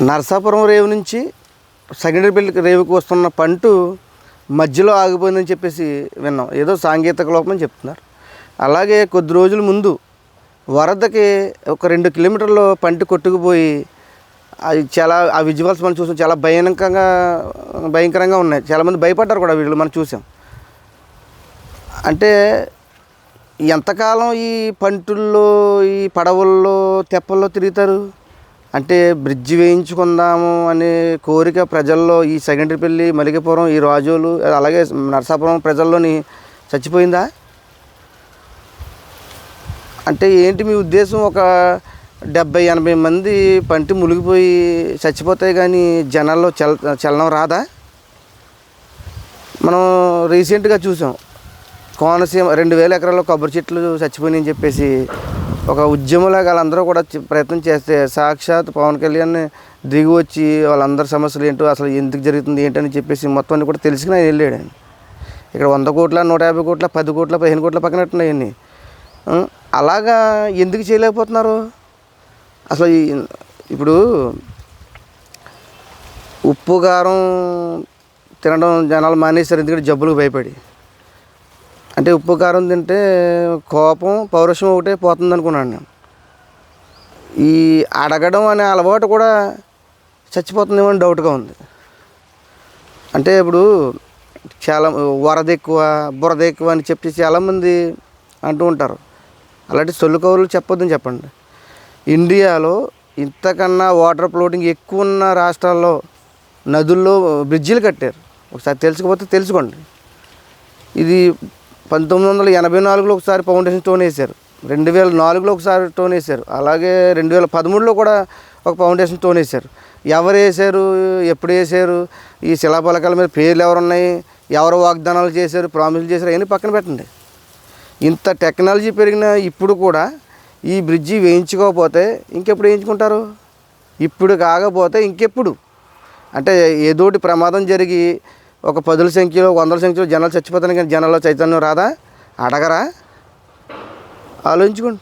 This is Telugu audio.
నరసాపురం రేవు నుంచి సగిడిపల్లి రేవుకి వస్తున్న పంటు మధ్యలో ఆగిపోయిందని చెప్పేసి విన్నాం. ఏదో సాంకేతిక లోపం చెప్తున్నారు. అలాగే కొద్ది రోజుల ముందు వరదకి ఒక రెండు కిలోమీటర్లు పంట కొట్టుకుపోయి అది చాలా ఆ విజువల్స్ మనం చూసాం. చాలా భయానకంగా భయంకరంగా ఉన్నాయి. చాలామంది భయపడ్డారు కూడా వీళ్ళు మనం చూసాం. అంటే ఎంతకాలం ఈ పంటుల్లో ఈ పడవల్లో తెప్పల్లో తిరుగుతారు? అంటే బ్రిడ్జి వేయించుకుందాము అనే కోరిక ప్రజల్లో ఈ సెకండరీపల్లి మలికపురం ఈ రాజోలు అలాగే నరసాపురం ప్రజల్లోని చచ్చిపోయిందా? అంటే ఏంటి మీ ఉద్దేశం? ఒక డెబ్బై ఎనభై మంది పంటి మునిగిపోయి చచ్చిపోతాయి కానీ జనాల్లో చల్ చలనం రాదా? మనం రీసెంట్గా చూసాం. కోనసీమ రెండు వేల ఎకరాల్లో కొబ్బరి చెట్లు చచ్చిపోయినాయని చెప్పేసి ఒక ఉద్యమంలాగా వాళ్ళందరూ కూడా ప్రయత్నం చేస్తే సాక్షాత్ పవన్ కళ్యాణ్ దిగి వచ్చి వాళ్ళందరి సమస్యలు ఏంటో అసలు ఎందుకు జరుగుతుంది ఏంటని చెప్పేసి మొత్తం అన్ని కూడా తెలుసుకుని ఆయన వెళ్ళాడు ఇక్కడ వంద కోట్ల నూట యాభై కోట్ల పది కోట్ల పదిహేను కోట్ల పక్కనట్టున్నాయి అన్నీ. అలాగా ఎందుకు చేయలేకపోతున్నారు? అసలు ఈ- ఇప్పుడు ఉప్పు కారం తినడం జనాలు మానేశారు ఎందుకంటే జబ్బులకు భయపడి. అంటే ఉప్పు కారం తింటే కోపం పౌరుషం ఒకటే పోతుంది అనుకున్నాను నేను. ఈ అడగడం అనే అలవాటు కూడా చచ్చిపోతుందేమో అని డౌట్గా ఉంది. అంటే ఇప్పుడు చాలా వరద ఎక్కువ బురద ఎక్కువ అని చెప్పి చాలామంది అంటూ ఉంటారు. అలాంటి సొల్లు కౌరులు చెప్పొద్దని చెప్పండి. ఇండియాలో ఇంతకన్నా వాటర్ ఫ్లోటింగ్ ఎక్కువ ఉన్న రాష్ట్రాల్లో నదుల్లో బ్రిడ్జిలు కట్టారు. ఒకసారి తెలుసుకపోతే తెలుసుకోండి. ఇది పంతొమ్మిది వందల ఎనభై నాలుగులో ఒకసారి ఫౌండేషన్ స్టోన్ వేశారు. రెండు వేల నాలుగులో ఒకసారి స్టోన్ వేశారు. అలాగే రెండు వేల పదమూడులో కూడా ఒక ఫౌండేషన్ స్టోన్ వేశారు. ఎవరు వేశారు? ఎప్పుడు వేశారు? ఈ శిలాఫలకాల మీద పేర్లు ఎవరు ఉన్నాయి ఎవరు వాగ్దానాలు చేశారు? ప్రామిసులు చేశారు? అవన్నీ పక్కన పెట్టండి. ఇంత టెక్నాలజీ పెరిగిన ఇప్పుడు కూడా ఈ బ్రిడ్జి వేయించుకోకపోతే ఇంకెప్పుడు వేయించుకుంటారు? ఇప్పుడు కాకపోతే ఇంకెప్పుడు? అంటే ఏదోటి ప్రమాదం జరిగి ఒక పదుల సంఖ్యలో వందల సంఖ్యలో జనాలు చచ్చిపోతాను కానీ జనాల్లో చైతన్యం రాదా? అడగరా? ఆలోచించుకోండి.